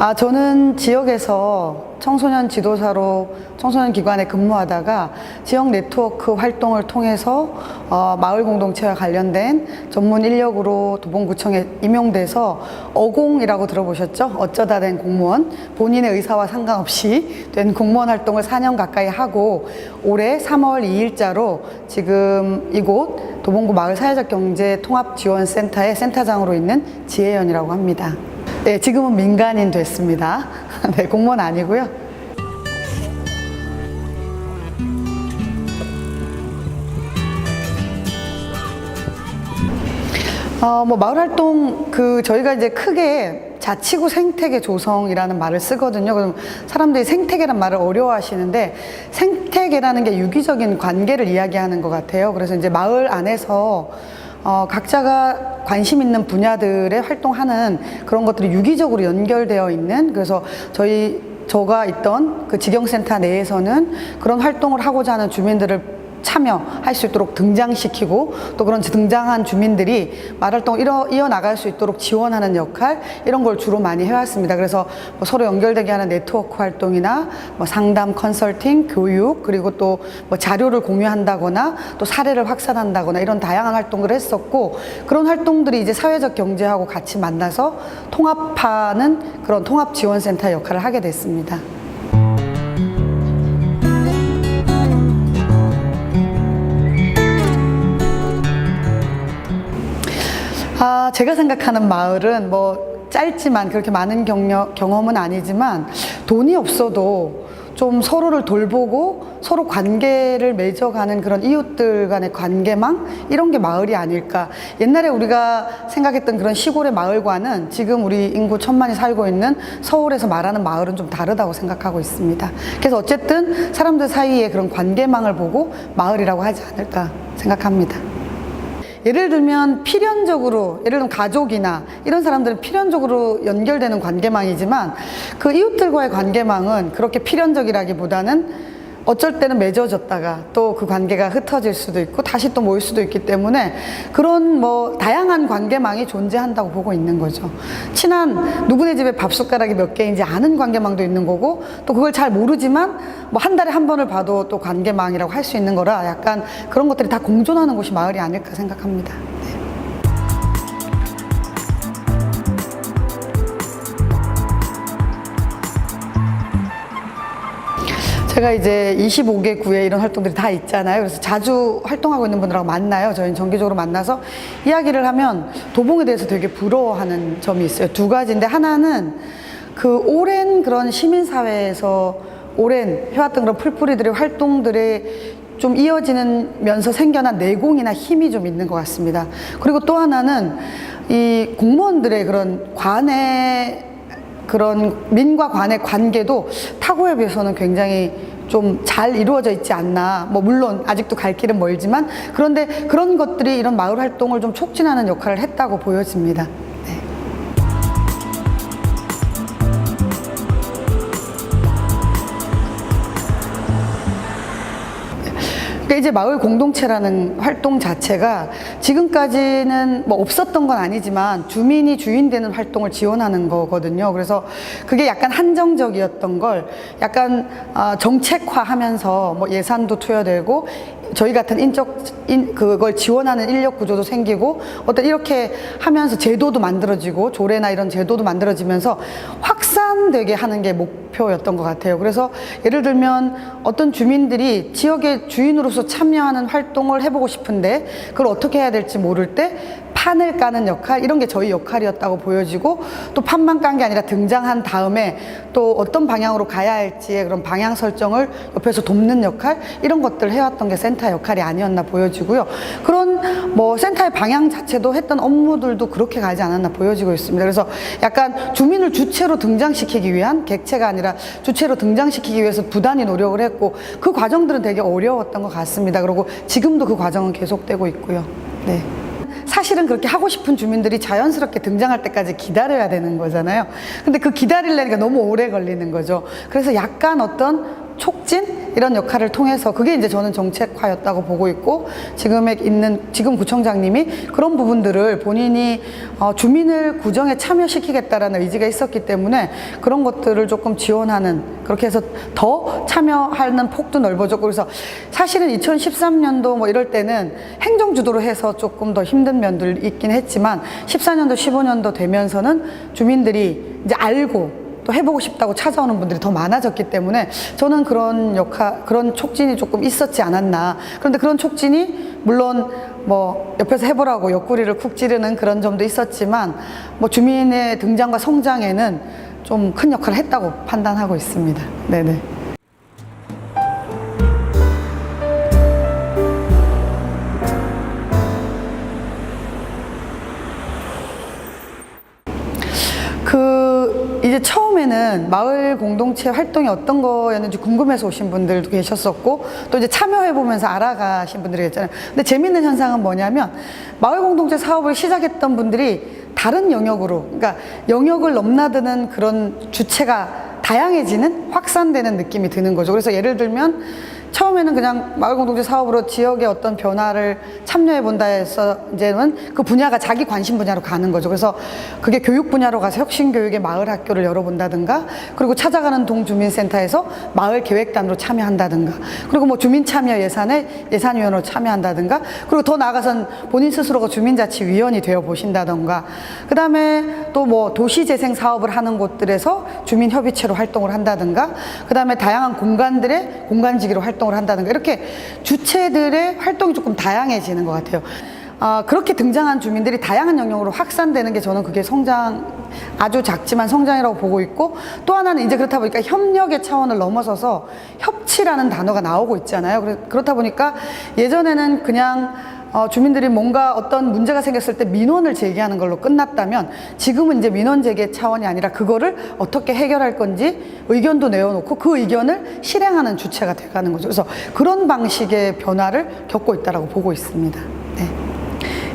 네. 아, 저는 지역에서 청소년 지도사로 청소년 기관에 근무하다가 지역 네트워크 활동을 통해서 어, 마을 공동체와 관련된 전문 인력으로 도봉구청에 임용돼서 어공이라고 들어보셨죠? 어쩌다 된 공무원. 본인의 의사와 상관없이 된 공무원 활동을 4년 가까이 하고 올해 3월 2일자로 지금 이곳 도봉구 마을 사회적 경제 통합 지원 센터의 센터장으로 있는 지혜연이라고 합니다. 네, 지금은 민간인 됐습니다. 네, 공무원 아니고요. 어, 뭐 마을 활동 그 저희가 이제 크게 자치구 생태계 조성이라는 말을 쓰거든요. 그럼 사람들이 생태계란 말을 어려워하시는데 생태계라는 게 유기적인 관계를 이야기하는 것 같아요. 그래서 이제 마을 안에서 어, 각자가 관심 있는 분야들에 활동하는 그런 것들이 유기적으로 연결되어 있는 그래서 저희 저가 있던 그 직영센터 내에서는 그런 활동을 하고자 하는 주민들을 참여할 수 있도록 등장시키고 또 그런 등장한 주민들이 말활동 이어, 이어나갈 수 있도록 지원하는 역할 이런 걸 주로 많이 해왔습니다. 그래서 뭐 서로 연결되게 하는 네트워크 활동이나 뭐 상담 컨설팅, 교육 그리고 또 뭐 자료를 공유한다거나 또 사례를 확산한다거나 이런 다양한 활동들을 했었고 그런 활동들이 이제 사회적 경제하고 같이 만나서 통합하는 그런 통합 지원센터 역할을 하게 됐습니다. 제가 생각하는 마을은 뭐 짧지만 그렇게 많은 경력, 경험은 아니지만 돈이 없어도 좀 서로를 돌보고 서로 관계를 맺어가는 그런 이웃들 간의 관계망 이런 게 마을이 아닐까. 옛날에 우리가 생각했던 그런 시골의 마을과는 지금 우리 인구 천만이 살고 있는 서울에서 말하는 마을은 좀 다르다고 생각하고 있습니다. 그래서 어쨌든 사람들 사이에 그런 관계망을 보고 마을이라고 하지 않을까 생각합니다. 예를 들면 필연적으로 예를 들면 가족이나 이런 사람들은 필연적으로 연결되는 관계망이지만 그 이웃들과의 관계망은 그렇게 필연적이라기보다는 어쩔 때는 맺어졌다가 또 그 관계가 흩어질 수도 있고 다시 또 모일 수도 있기 때문에 그런 뭐 다양한 관계망이 존재한다고 보고 있는 거죠. 친한 누구네 집에 밥 숟가락이 몇 개인지 아는 관계망도 있는 거고 또 그걸 잘 모르지만 뭐 한 달에 한 번을 봐도 또 관계망이라고 할 수 있는 거라 약간 그런 것들이 다 공존하는 곳이 마을이 아닐까 생각합니다. 제가 이제 25개 구에 이런 활동들이 다 있잖아요. 그래서 자주 활동하고 있는 분들하고 만나요. 저희는 정기적으로 만나서 이야기를 하면 도봉에 대해서 되게 부러워하는 점이 있어요. 두 가지인데 하나는 그 오랜 그런 시민사회에서 오랜 해왔던 그런 풀뿌리들의 활동들의 좀 이어지면서 생겨난 내공이나 힘이 좀 있는 것 같습니다. 그리고 또 하나는 이 공무원들의 그런 관의 그런 민과 관의 관계도 타고에 비해서는 굉장히 좀 잘 이루어져 있지 않나. 뭐, 물론 아직도 갈 길은 멀지만, 그런데 그런 것들이 이런 마을 활동을 좀 촉진하는 역할을 했다고 보여집니다. 그러니까 이제 마을 공동체라는 활동 자체가 지금까지는 뭐 없었던 건 아니지만 주민이 주인 되는 활동을 지원하는 거거든요. 그래서 그게 약간 한정적이었던 걸 약간 아, 정책화하면서 뭐 예산도 투여되고 저희 같은 인적 인 그걸 지원하는 인력 구조도 생기고 어떤 이렇게 하면서 제도도 만들어지고 조례나 이런 제도도 만들어지면서 확산되게 하는 게 목표였던 것 같아요. 그래서 예를 들면 어떤 주민들이 지역의 주인으로서 참여하는 활동을 해보고 싶은데 그걸 어떻게 해야 될지 모를 때 판을 까는 역할 이런 게 저희 역할이었다고 보여지고 또 판만 깐 게 아니라 등장한 다음에 또 어떤 방향으로 가야 할지의 그런 방향 설정을 옆에서 돕는 역할 이런 것들 해왔던 게 센터 역할이 아니었나 보여지고요. 그런 뭐 센터의 방향 자체도 했던 업무들도 그렇게 가지 않았나 보여지고 있습니다. 그래서 약간 주민을 주체로 등장시키기 위한 객체가 아니라 주체로 등장시키기 위해서 부단히 노력을 했고 그 과정들은 되게 어려웠던 것 같습니다. 그리고 지금도 그 과정은 계속되고 있고요. 네. 사실은 그렇게 하고 싶은 주민들이 자연스럽게 등장할 때까지 기다려야 되는 거잖아요. 근데 그 기다리려니까 너무 오래 걸리는 거죠. 그래서 약간 어떤 촉진? 이런 역할을 통해서 그게 이제 저는 정책화였다고 보고 있고 지금에 있는 지금 구청장님이 그런 부분들을 본인이 어, 주민을 구정에 참여시키겠다라는 의지가 있었기 때문에 그런 것들을 조금 지원하는 그렇게 해서 더 참여하는 폭도 넓어졌고 그래서 사실은 2013년도 뭐 이럴 때는 행정 주도로 해서 조금 더 힘든 면들 있긴 했지만 14년도 15년도 되면서는 주민들이 이제 알고 또 해보고 싶다고 찾아오는 분들이 더 많아졌기 때문에 저는 그런 역할, 그런 촉진이 조금 있었지 않았나. 그런데 그런 촉진이 물론 뭐 옆에서 해보라고 옆구리를 쿡 찌르는 그런 점도 있었지만 뭐 주민의 등장과 성장에는 좀 큰 역할을 했다고 판단하고 있습니다. 네네. 처음에는 마을 공동체 활동이 어떤 거였는지 궁금해서 오신 분들도 계셨었고 또 이제 참여해 보면서 알아가신 분들이 있잖아요. 근데 재밌는 현상은 뭐냐면 마을 공동체 사업을 시작했던 분들이 다른 영역으로 그러니까 영역을 넘나드는 그런 주체가 다양해지는 확산되는 느낌이 드는 거죠. 그래서 예를 들면 처음에는 그냥 마을 공동체 사업으로 지역의 어떤 변화를 참여해 본다 해서 이제는 그 분야가 자기 관심 분야로 가는 거죠. 그래서 그게 교육 분야로 가서 혁신 교육의 마을 학교를 열어본다든가 그리고 찾아가는 동주민센터에서 마을 계획단으로 참여한다든가 그리고 뭐 주민 참여 예산에 예산위원으로 참여한다든가 그리고 더 나아가선 본인 스스로가 주민자치위원이 되어 보신다든가 그 다음에 또 뭐 도시재생 사업을 하는 곳들에서 주민협의체로 활동을 한다든가 그 다음에 다양한 공간들의 공간지기로 활동 을 한다든가 이렇게 주체들의 활동이 조금 다양해지는 것 같아요. 아, 그렇게 등장한 주민들이 다양한 영역으로 확산되는 게 저는 그게 성장, 아주 작지만 성장이라고 보고 있고 또 하나는 이제 그렇다 보니까 협력의 차원을 넘어서서 협치라는 단어가 나오고 있잖아요. 그렇다 보니까 예전에는 그냥 어, 주민들이 뭔가 어떤 문제가 생겼을 때 민원을 제기하는 걸로 끝났다면 지금은 이제 민원 제기 차원이 아니라 그거를 어떻게 해결할 건지 의견도 내어놓고 그 의견을 실행하는 주체가 돼가는 거죠. 그래서 그런 방식의 변화를 겪고 있다라고 보고 있습니다. 네.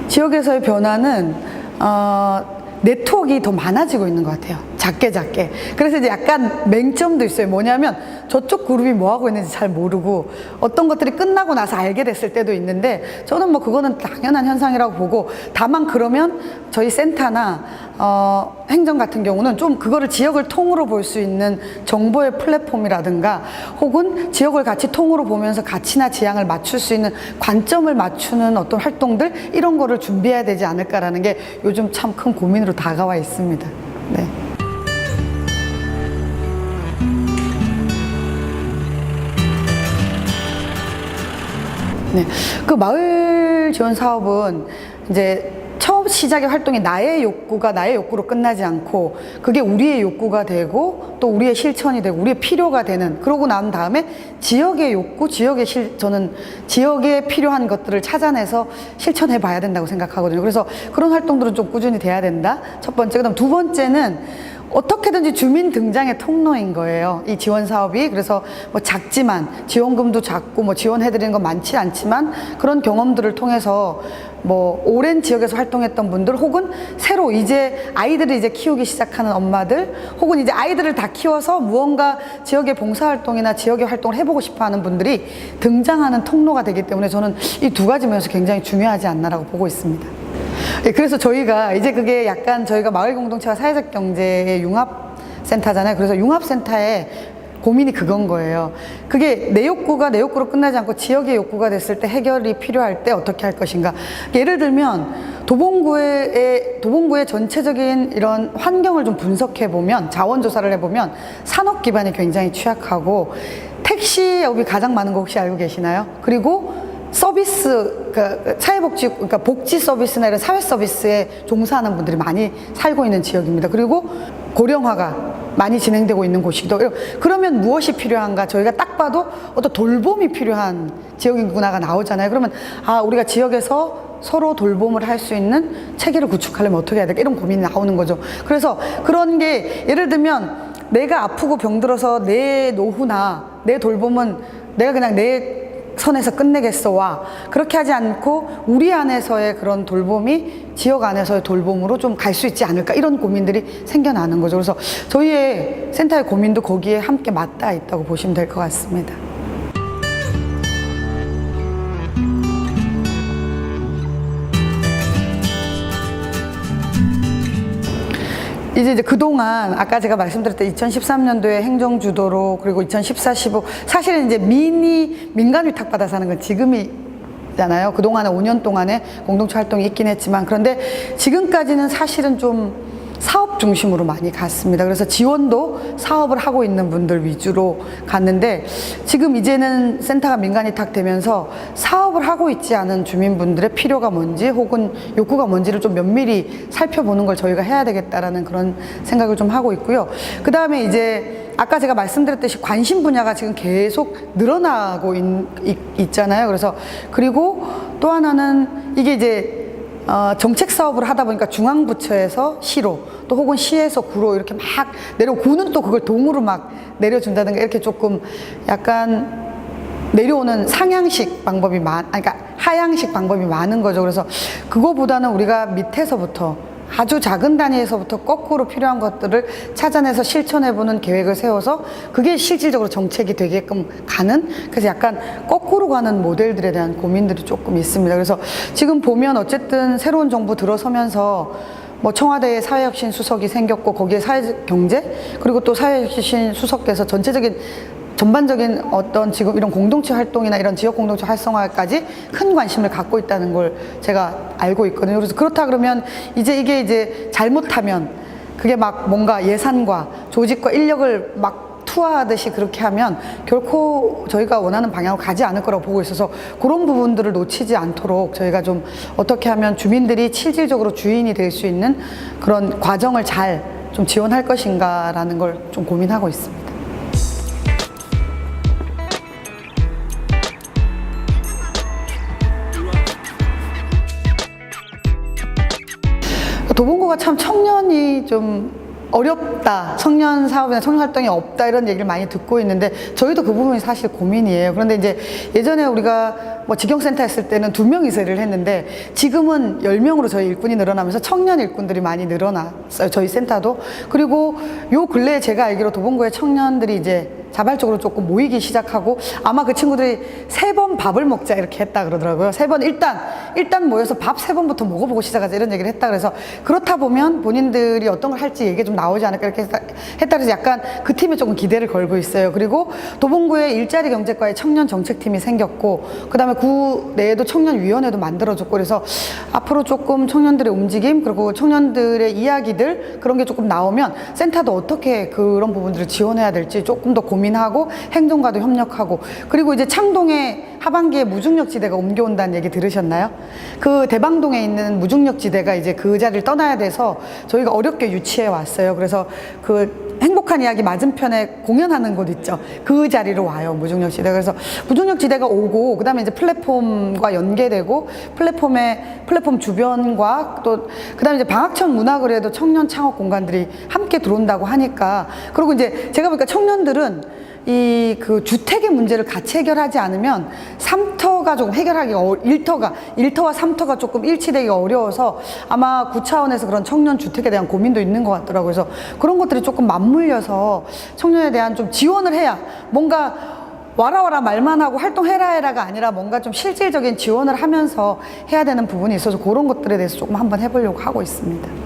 지역에서의 변화는 어, 네트워크가 더 많아지고 있는 것 같아요. 작게 작게. 그래서 이제 약간 맹점도 있어요. 뭐냐면 저쪽 그룹이 뭐 하고 있는지 잘 모르고 어떤 것들이 끝나고 나서 알게 됐을 때도 있는데 저는 뭐 그거는 당연한 현상이라고 보고 다만 그러면 저희 센터나 어, 행정 같은 경우는 좀 그거를 지역을 통으로 볼 수 있는 정보의 플랫폼이라든가 혹은 지역을 같이 통으로 보면서 가치나 지향을 맞출 수 있는 관점을 맞추는 어떤 활동들 이런 거를 준비해야 되지 않을까라는 게 요즘 참 큰 고민으로 다가와 있습니다. 네. 네. 그 마을 지원 사업은 이제 처음 시작의 활동이 나의 욕구가 나의 욕구로 끝나지 않고 그게 우리의 욕구가 되고 또 우리의 실천이 되고 우리의 필요가 되는 그러고 난 다음에 지역의 욕구, 지역의 실 저는 지역에 필요한 것들을 찾아내서 실천해 봐야 된다고 생각하거든요. 그래서 그런 활동들은 좀 꾸준히 돼야 된다. 첫 번째. 그다음 두 번째는 어떻게든지 주민 등장의 통로인 거예요. 이 지원 사업이 그래서 뭐 작지만 지원금도 작고 뭐 지원해드리는 건 많지 않지만 그런 경험들을 통해서 뭐 오랜 지역에서 활동했던 분들 혹은 새로 이제 아이들을 이제 키우기 시작하는 엄마들 혹은 이제 아이들을 다 키워서 무언가 지역의 봉사활동이나 지역의 활동을 해보고 싶어하는 분들이 등장하는 통로가 되기 때문에 저는 이 두 가지 면에서 굉장히 중요하지 않나라고 보고 있습니다. 예, 그래서 저희가 이제 그게 약간 저희가 마을 공동체와 사회적 경제의 융합 센터잖아요. 그래서 융합 센터에 고민이 그건 거예요. 그게 내 욕구가 내 욕구로 끝나지 않고 지역의 욕구가 됐을 때 해결이 필요할 때 어떻게 할 것인가. 예를 들면 도봉구의 도봉구의 전체적인 이런 환경을 좀 분석해 보면 자원 조사를 해 보면 산업 기반이 굉장히 취약하고 택시업이 가장 많은 거 혹시 알고 계시나요? 그리고 서비스, 그 사회복지, 그러니까 복지 서비스나 이런 사회 서비스에 종사하는 분들이 많이 살고 있는 지역입니다. 그리고 고령화가 많이 진행되고 있는 곳이기도 해요. 그러면 무엇이 필요한가? 저희가 딱 봐도 어떤 돌봄이 필요한 지역인 문화가 나오잖아요. 그러면 아, 우리가 지역에서 서로 돌봄을 할 수 있는 체계를 구축하려면 어떻게 해야 될까? 이런 고민이 나오는 거죠. 그래서 그런 게 예를 들면 내가 아프고 병들어서 내 노후나 내 돌봄은 내가 그냥 내 선에서 끝내겠어와 그렇게 하지 않고 우리 안에서의 그런 돌봄이 지역 안에서의 돌봄으로 좀 갈 수 있지 않을까 이런 고민들이 생겨나는 거죠. 그래서 저희의 센터의 고민도 거기에 함께 맞닿아 있다고 보시면 될 것 같습니다. 이제 이제 그동안 아까 제가 말씀드렸던 2013년도에 행정 주도로 그리고 2014, 15 사실은 이제 민이 민간 위탁 받아서 하는 건 지금이 잖아요. 그동안에 5년 동안에 공동체 활동이 있긴 했지만 그런데 지금까지는 사실은 좀 사업 중심으로 많이 갔습니다. 그래서 지원도 사업을 하고 있는 분들 위주로 갔는데 지금 이제는 센터가 민간 위탁 되면서 사업을 하고 있지 않은 주민분들의 필요가 뭔지 혹은 욕구가 뭔지를 좀 면밀히 살펴보는 걸 저희가 해야 되겠다라는 그런 생각을 좀 하고 있고요. 그 다음에 이제 아까 제가 말씀드렸듯이 관심 분야가 지금 계속 늘어나고 있, 잖아요 그래서 그리고 또 하나는 이게 이제 어, 정책 사업을 하다 보니까 중앙부처에서 시로 또 혹은 시에서 구로 이렇게 막 내려 구는 또 그걸 동으로 막 내려준다든가 이렇게 조금 약간 내려오는 상향식 방법이 많, 아니, 그러니까 하향식 방법이 많은 거죠. 그래서 그거보다는 우리가 밑에서부터 아주 작은 단위에서부터 거꾸로 필요한 것들을 찾아내서 실천해보는 계획을 세워서 그게 실질적으로 정책이 되게끔 가는 그래서 약간 거꾸로 가는 모델들에 대한 고민들이 조금 있습니다. 그래서 지금 보면 어쨌든 새로운 정부 들어서면서 뭐 청와대에 사회혁신 수석이 생겼고 거기에 사회경제 그리고 또 사회혁신 수석돼서 전체적인 전반적인 어떤 지금 이런 공동체 활동이나 이런 지역 공동체 활성화까지 큰 관심을 갖고 있다는 걸 제가 알고 있거든요. 그래서 그렇다 그러면 이제 이게 이제 잘못하면 그게 막 뭔가 예산과 조직과 인력을 막 투하하듯이 그렇게 하면 결코 저희가 원하는 방향으로 가지 않을 거라고 보고 있어서 그런 부분들을 놓치지 않도록 저희가 좀 어떻게 하면 주민들이 실질적으로 주인이 될 수 있는 그런 과정을 잘 좀 지원할 것인가라는 걸 좀 고민하고 있습니다. 도봉구가 참 청년이 좀 어렵다. 청년 사업이나 청년 활동이 없다. 이런 얘기를 많이 듣고 있는데 저희도 그 부분이 사실 고민이에요. 그런데 이제 예전에 우리가 뭐 직영센터 했을 때는 두 명이서 일을 했는데 지금은 열명으로 저희 일꾼이 늘어나면서 청년 일꾼들이 많이 늘어났어요. 저희 센터도. 그리고 요 근래에 제가 알기로 도봉구의 청년들이 이제 자발적으로 조금 모이기 시작하고 아마 그 친구들이 세 번 밥을 먹자 이렇게 했다 그러더라고요. 세 번 일단 일단 모여서 밥 세 번부터 먹어보고 시작하자 이런 얘기를 했다 그래서 그렇다 보면 본인들이 어떤 걸 할지 얘기 좀 나오지 않을까 이렇게 했다, 그래서 약간 그 팀에 조금 기대를 걸고 있어요. 그리고 도봉구에 일자리 경제과의 청년 정책팀이 생겼고 그다음에 구 내에도 청년 위원회도 만들어졌고 그래서 앞으로 조금 청년들의 움직임 그리고 청년들의 이야기들 그런 게 조금 나오면 센터도 어떻게 그런 부분들을 지원해야 될지 조금 더 고민 하고 행정과도 협력하고 그리고 이제 창동에 하반기에 무중력 지대가 옮겨온다는 얘기 들으셨나요? 그 대방동에 있는 무중력 지대가 이제 그 자리를 떠나야 돼서 저희가 어렵게 유치해 왔어요. 그래서 그 행복한 이야기 맞은편에 공연하는 곳 있죠. 그 자리로 와요. 무중력 지대. 그래서 무중력 지대가 오고 그다음에 이제 플랫폼과 연계되고 플랫폼의 플랫폼 주변과 또 그다음에 이제 방학천 문화거리에도 청년 창업 공간들이 함께 들어온다고 하니까 그리고 이제 제가 보니까 청년들은 이 그 주택의 문제를 같이 해결하지 않으면 삼터가 조금 해결하기가 어, 일터가 일터와 삼터가 조금 일치되기가 어려워서 아마 구차원에서 그런 청년 주택에 대한 고민도 있는 것 같더라고요. 그래서 그런 것들이 조금 맞물려서 청년에 대한 좀 지원을 해야 뭔가 와라 와라 말만 하고 활동해라 해라가 아니라 뭔가 좀 실질적인 지원을 하면서 해야 되는 부분이 있어서 그런 것들에 대해서 조금 한번 해보려고 하고 있습니다.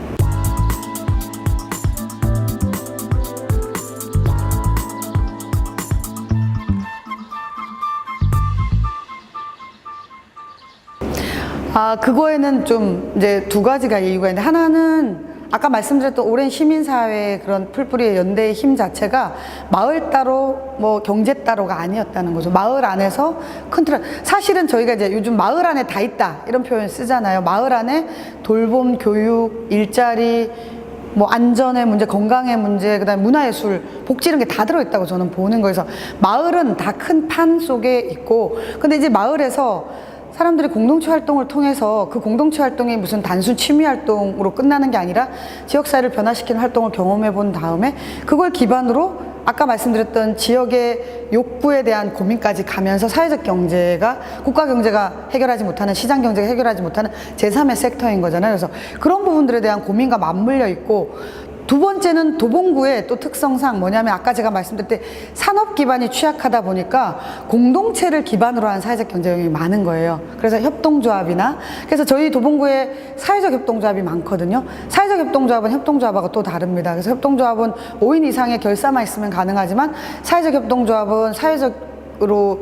아, 그거에는 좀 이제 두 가지가 이유가 있는데 하나는 아까 말씀드렸던 오랜 시민사회의 그런 풀뿌리의 연대의 힘 자체가 마을 따로 뭐 경제 따로가 아니었다는 거죠. 마을 안에서 큰 틀, 사실은 저희가 이제 요즘 마을 안에 다 있다 이런 표현 쓰잖아요. 마을 안에 돌봄, 교육, 일자리, 뭐 안전의 문제, 건강의 문제, 그다음에 문화예술, 복지 이런 게 다 들어있다고 저는 보는 거여서 마을은 다 큰 판 속에 있고 근데 이제 마을에서 사람들이 공동체 활동을 통해서 그 공동체 활동이 무슨 단순 취미 활동으로 끝나는 게 아니라 지역사회를 변화시키는 활동을 경험해 본 다음에 그걸 기반으로 아까 말씀드렸던 지역의 욕구에 대한 고민까지 가면서 사회적 경제가 국가 경제가 해결하지 못하는 시장 경제가 해결하지 못하는 제3의 섹터인 거잖아요. 그래서 그런 부분들에 대한 고민과 맞물려 있고 두 번째는 도봉구의 또 특성상 뭐냐면 아까 제가 말씀드릴 때 산업 기반이 취약하다 보니까 공동체를 기반으로 한 사회적 경제형이 많은 거예요. 그래서 협동조합이나 그래서 저희 도봉구에 사회적 협동조합이 많거든요. 사회적 협동조합은 협동조합하고 또 다릅니다. 그래서 협동조합은 5인 이상의 결사만 있으면 가능하지만 사회적 협동조합은 사회적 으로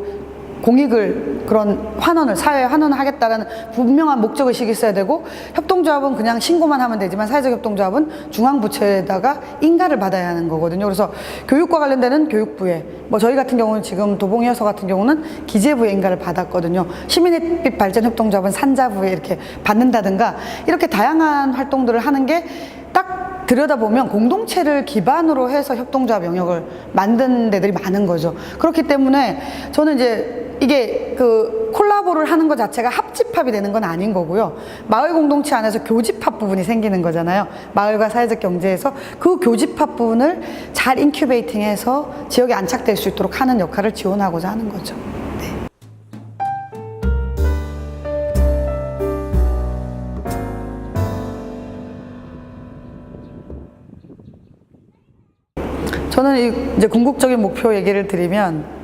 공익을 그런 환원을 사회에 환원을 하겠다라는 분명한 목적 의식이 있어야 되고 협동조합은 그냥 신고만 하면 되지만 사회적 협동조합은 중앙부처에다가 인가를 받아야 하는 거거든요. 그래서 교육과 관련되는 교육부에 뭐 저희 같은 경우는 지금 도봉이어서 같은 경우는 기재부에 인가를 받았거든요. 시민햇빛 발전 협동조합은 산자부에 이렇게 받는다든가 이렇게 다양한 활동들을 하는 게딱 들여다보면 공동체를 기반으로 해서 협동조합 영역을 만든 데들이 많은 거죠. 그렇기 때문에 저는 이제 이게 그 콜라보를 하는 것 자체가 합집합이 되는 건 아닌 거고요. 마을 공동체 안에서 교집합 부분이 생기는 거잖아요. 마을과 사회적 경제에서 그 교집합 부분을 잘 인큐베이팅해서 지역에 안착될 수 있도록 하는 역할을 지원하고자 하는 거죠. 네. 저는 이- 이제 궁극적인 목표 얘기를 드리면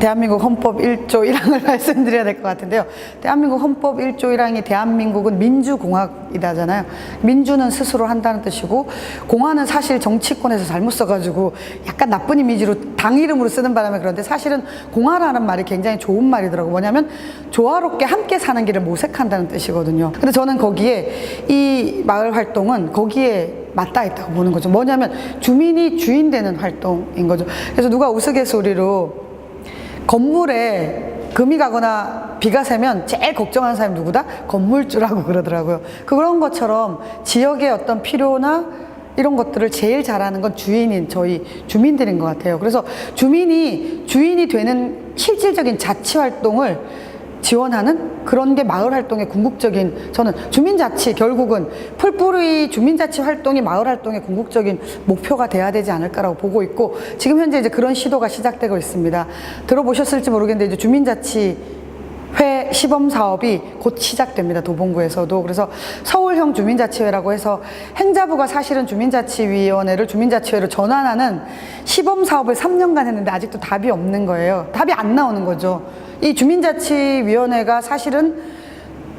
대한민국 헌법 1조 1항을 말씀드려야 될 것 같은데요. 대한민국 헌법 1조 1항이 대한민국은 민주공화이다잖아요. 민주는 스스로 한다는 뜻이고 공화는 사실 정치권에서 잘못 써가지고 약간 나쁜 이미지로 당 이름으로 쓰는 바람에 그런데 사실은 공화라는 말이 굉장히 좋은 말이더라고요. 뭐냐면 조화롭게 함께 사는 길을 모색한다는 뜻이거든요. 근데 저는 거기에 이 마을 활동은 거기에 맞닿아 있다고 보는 거죠. 뭐냐면 주민이 주인 되는 활동인 거죠. 그래서 누가 우스갯소리로 건물에 금이 가거나 비가 새면 제일 걱정하는 사람이 누구다? 건물주라고 그러더라고요. 그런 것처럼 지역의 어떤 필요나 이런 것들을 제일 잘하는 건 주인인 저희 주민들인 것 같아요. 그래서 주민이 주인이 되는 실질적인 자치 활동을 지원하는 그런 게 마을 활동의 궁극적인 저는 주민자치 결국은 풀뿌리 주민자치 활동이 마을 활동의 궁극적인 목표가 돼야 되지 않을까라고 보고 있고 지금 현재 이제 그런 시도가 시작되고 있습니다. 들어보셨을지 모르겠는데 이제 주민자치 회 시범 사업이 곧 시작됩니다. 도봉구에서도. 그래서 서울형 주민자치회라고 해서 행자부가 사실은 주민자치위원회를 주민자치회로 전환하는 시범 사업을 3년간 했는데 아직도 답이 없는 거예요. 답이 안 나오는 거죠. 이 주민자치위원회가 사실은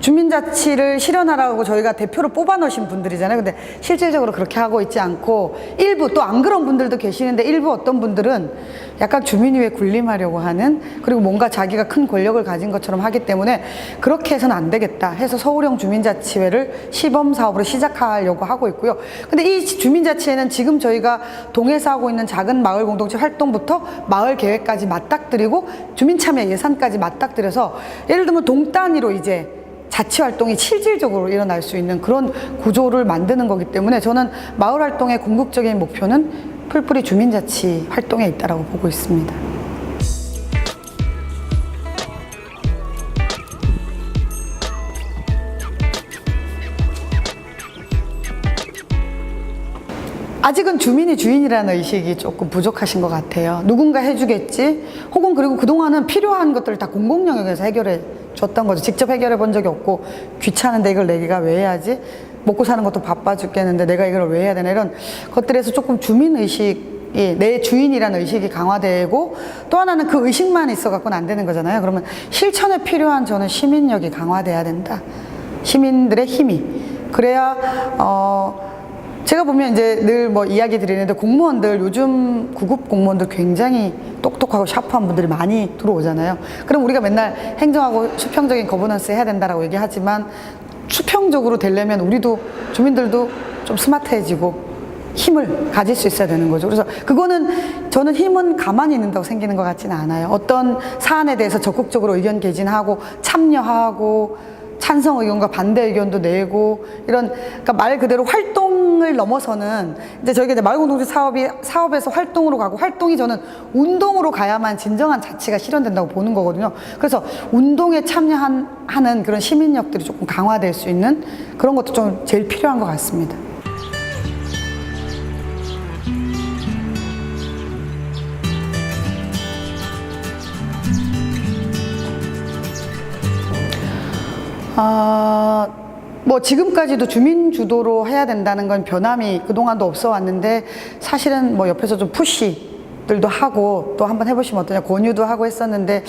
주민자치를 실현하라고 저희가 대표로 뽑아 넣으신 분들이잖아요. 근데 실질적으로 그렇게 하고 있지 않고 일부 또 안 그런 분들도 계시는데 일부 어떤 분들은 약간 주민위에 군림하려고 하는 그리고 뭔가 자기가 큰 권력을 가진 것처럼 하기 때문에 그렇게 해서는 안 되겠다 해서 서울형 주민자치회를 시범 사업으로 시작하려고 하고 있고요. 근데 이 주민자치회는 지금 저희가 동해서 하고 있는 작은 마을 공동체 활동부터 마을 계획까지 맞닥뜨리고 주민 참여 예산까지 맞닥뜨려서 예를 들면 동 단위로 이제 자치 활동이 실질적으로 일어날 수 있는 그런 구조를 만드는 거기 때문에 저는 마을 활동의 궁극적인 목표는 풀뿌리 주민자치 활동에 있다라고 보고 있습니다. 아직은 주민이 주인이라는 의식이 조금 부족하신 것 같아요. 누군가 해주겠지. 혹은 그리고 그동안은 필요한 것들을 다 공공 영역에서 해결해 줬던 거죠. 직접 해결해 본 적이 없고 귀찮은데 이걸 내가 왜 해야지? 먹고 사는 것도 바빠 죽겠는데 내가 이걸 왜 해야 되나 이런 것들에서 조금 주민 의식이 내 주인이라는 의식이 강화되고 또 하나는 그 의식만 있어 갖고는 안 되는 거잖아요. 그러면 실천에 필요한 저는 시민력이 강화돼야 된다. 시민들의 힘이 그래야 어 제가 보면 이제 늘 뭐 이야기 드리는데 공무원들 요즘 구급 공무원들 굉장히 똑똑하고 샤프한 분들이 많이 들어오잖아요. 그럼 우리가 맨날 행정하고 수평적인 거버넌스 해야 된다라고 얘기하지만 수평적으로 되려면 우리도 주민들도 좀 스마트해지고 힘을 가질 수 있어야 되는 거죠. 그래서 그거는 저는 힘은 가만히 있는다고 생기는 것 같지는 않아요. 어떤 사안에 대해서 적극적으로 의견 개진하고 참여하고 찬성 의견과 반대 의견도 내고 이런 그러니까 말 그대로 활동을 넘어서는 이제 저희가 이제 마을공동체 사업이 사업에서 활동으로 가고 활동이 저는 운동으로 가야만 진정한 자치가 실현된다고 보는 거거든요. 그래서 운동에 참여하는 그런 시민력들이 조금 강화될 수 있는 그런 것도 좀 제일 필요한 것 같습니다. 아, 뭐 지금까지도 주민 주도로 해야 된다는 건 변함이 그동안도 없어 왔는데 사실은 뭐 옆에서 좀 푸시 들도 하고 또 한번 해보시면 어떠냐 권유도 하고 했었는데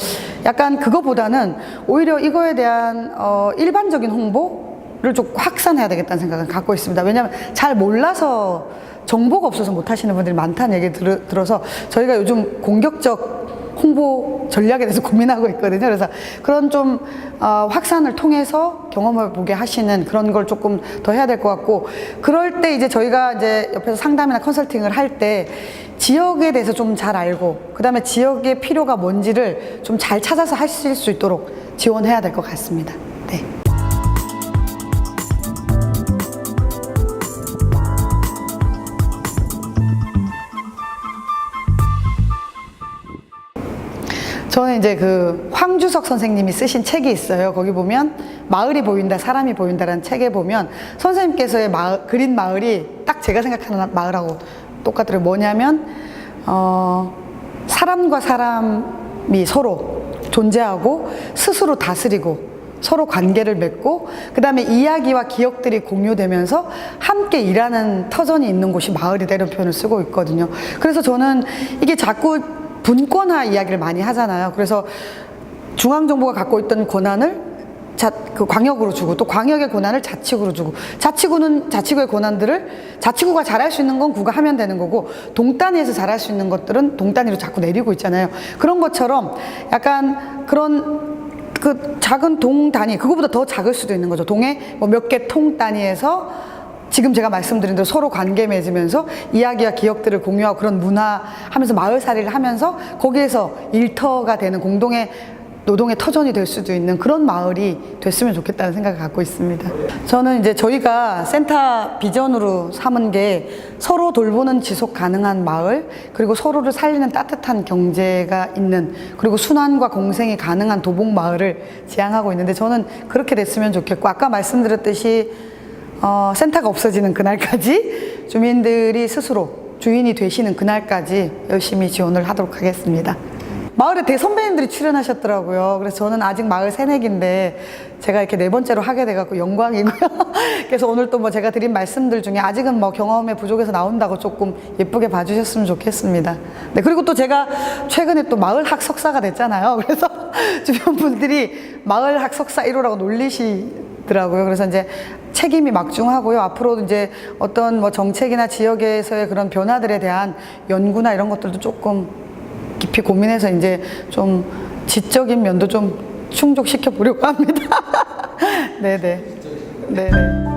약간 그거보다는 오히려 이거에 대한 어 일반적인 홍보를 좀 확산해야 되겠다는 생각을 갖고 있습니다. 왜냐하면 잘 몰라서 정보가 없어서 못 하시는 분들이 많다는 얘기 들, 들어서 저희가 요즘 공격적 홍보 전략에 대해서 고민하고 있거든요. 그래서 그런 좀 어, 확산을 통해서 경험을 보게 하시는 그런 걸 조금 더 해야 될 것 같고 그럴 때 이제 저희가 이제 옆에서 상담이나 컨설팅을 할 때 지역에 대해서 좀 잘 알고 그다음에 지역의 필요가 뭔지를 좀 잘 찾아서 하실 수 있도록 지원해야 될 것 같습니다. 네. 저는 이제 그 황주석 선생님이 쓰신 책이 있어요. 거기 보면 마을이 보인다, 사람이 보인다라는 책에 보면 선생님께서의 마을, 그린 마을이 딱 제가 생각하는 마을하고 똑같더라고요. 뭐냐면, 어, 사람과 사람이 서로 존재하고 스스로 다스리고 서로 관계를 맺고 그 다음에 이야기와 기억들이 공유되면서 함께 일하는 터전이 있는 곳이 마을이다 이런 표현을 쓰고 있거든요. 그래서 저는 이게 자꾸 분권화 이야기를 많이 하잖아요. 그래서 중앙정부가 갖고 있던 권한을 자, 그 광역으로 주고 또 광역의 권한을 자치구로 주고 자치구는 자치구의 권한들을 자치구가 잘할 수 있는 건 구가 하면 되는 거고 동단위에서 잘할 수 있는 것들은 동단위로 자꾸 내리고 있잖아요. 그런 것처럼 약간 그런 그 작은 동 단위 그거보다 더 작을 수도 있는 거죠. 동에 뭐 몇 개 통 단위에서 지금 제가 말씀드린 대로 서로 관계 맺으면서 이야기와 기억들을 공유하고 그런 문화 하면서 마을살이를 하면서 거기에서 일터가 되는 공동의 노동의 터전이 될 수도 있는 그런 마을이 됐으면 좋겠다는 생각을 갖고 있습니다. 저는 이제 저희가 센터 비전으로 삼은 게 서로 돌보는 지속 가능한 마을, 그리고 서로를 살리는 따뜻한 경제가 있는, 그리고 순환과 공생이 가능한 도봉 마을을 지향하고 있는데 저는 그렇게 됐으면 좋겠고, 아까 말씀드렸듯이 어, 센터가 없어지는 그날까지 주민들이 스스로 주인이 되시는 그날까지 열심히 지원을 하도록 하겠습니다. 마을에 대선배님들이 출연하셨더라고요. 그래서 저는 아직 마을 새내기인데 제가 이렇게 네 번째로 하게 돼갖고 영광이고요. 그래서 오늘 또 뭐 제가 드린 말씀들 중에 아직은 뭐 경험의 부족에서 나온다고 조금 예쁘게 봐주셨으면 좋겠습니다. 네, 그리고 또 제가 최근에 또 마을학 석사가 됐잖아요. 그래서 주변 분들이 마을학 석사 1호라고 놀리시 더라고요. 그래서 이제 책임이 막중하고요. 앞으로 이제 어떤 뭐 정책이나 지역에서의 그런 변화들에 대한 연구나 이런 것들도 조금 깊이 고민해서 이제 좀 지적인 면도 좀 충족시켜 보려고 합니다. 네네. 네네.